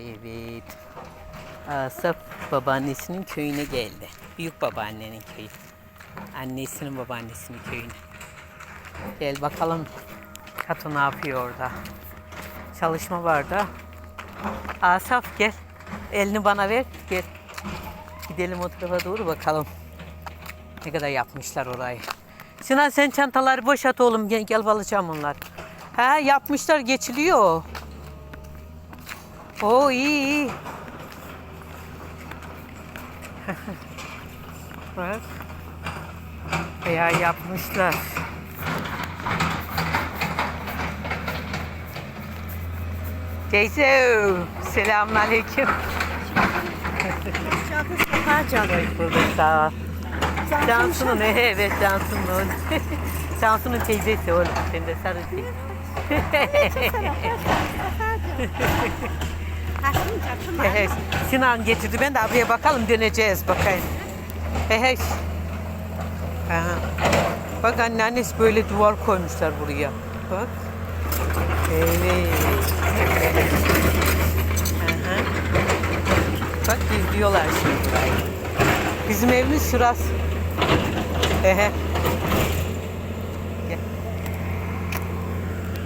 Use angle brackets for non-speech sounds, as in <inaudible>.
Evet. Asaf babaannesinin köyüne geldi. Büyük babaannenin köyü. Annesinin babaannesinin köyüne. Gel bakalım Katu ne yapıyor orada. Çalışma var da. Asaf gel. Elini bana ver. Gel. Gidelim o tarafa doğru bakalım. Ne kadar yapmışlar orayı. Sinan sen çantaları boşalt oğlum. Gel, gel alacağım onlar. Ha yapmışlar geçiliyor. Oo iyi iyi. <laughs> Bak. Bayağı yapmışlar. Teyze, selamünaleyküm. Hoş bulduk, sağ ol. Cansu'nun, evet Cansu'nun. Cansu'nun <laughs> teyzesi oğlum, sen de sarı <laughs> He he. Sinan getirdi, ben de abiye bakalım döneceğiz bakayım. He he. Aha. Bak anneannesi böyle duvar koymuşlar buraya. Bak. Evet. Aha. Bak izliyorlar şimdi. Bizim evimiz şurası. Ehe.